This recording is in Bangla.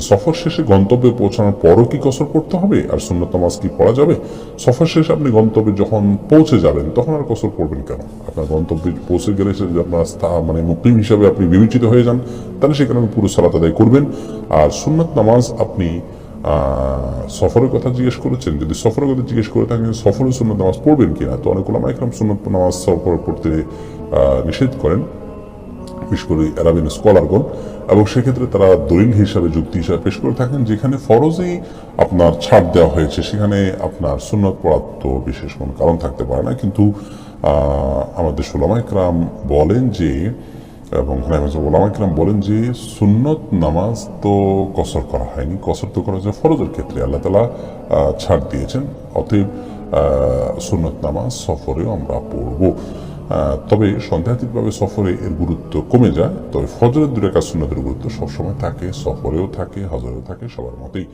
সফর শেষে গন্তব্যে পৌঁছানোর পরও কি কসর করতে হবে? আর সুন্নত নামাজ কি পড়া যাবে? সফর শেষে আপনি গন্তব্যে যখন পৌঁছে যাবেন, তখন আর কসর করবেন কেন? আপনার গন্তব্যে পৌঁছে গেলে সে আপনার স্থা- মানে মুকিম হিসাবে আপনি বিবেচিত হয়ে যান, তাহলে সেখানে আপনি পুরো সালাত আদায় করবেন। আর সুন্নত নামাজ আপনি সফরের কথা জিজ্ঞেস করেছেন, যদি সফরের কথা জিজ্ঞেস করে থাকেন, সফরে সুন্নত নামাজ পড়বেন কিনা? তো অনেক ওলামা একরাম সুন্নত নামাজ সফর পড়তে নিষেধ করেন। বিশেষ করে অ্যারাবিয়ান স্কলারগণ, এবং সেক্ষেত্রে তারা দলিল হিসাবে যুক্তি হিসাবে পেশ করে থাকেন, যেখানে ফরজেই আপনার ছাড় দেওয়া হয়েছে। সেখানে আপনার সুন্নত পড়ার তো বিশেষ কোনো কারণ থাকতে পারে না, কিন্তু আমাদের সোলামা ইকরাম বলেন যে, এবং ওলামা ইকরাম বলেন যে, সুন্নত নামাজ তো কসর করা হয়নি। কসর তো করা যায় ফরজের ক্ষেত্রে। আল্লাহ তালা ছাড় দিয়েছেন। অতএব সুন্নত নামাজ সফরেও আমরা পড়ব। তবে সন্দেহাতীতভাবে সফরে এর গুরুত্ব কমে যায়, তবে ফজরের দূরে কাজ সুন্নতের গুরুত্ব সবসময় থাকে, সফরেও থাকে, হজরেও থাকে, সবার মতেই।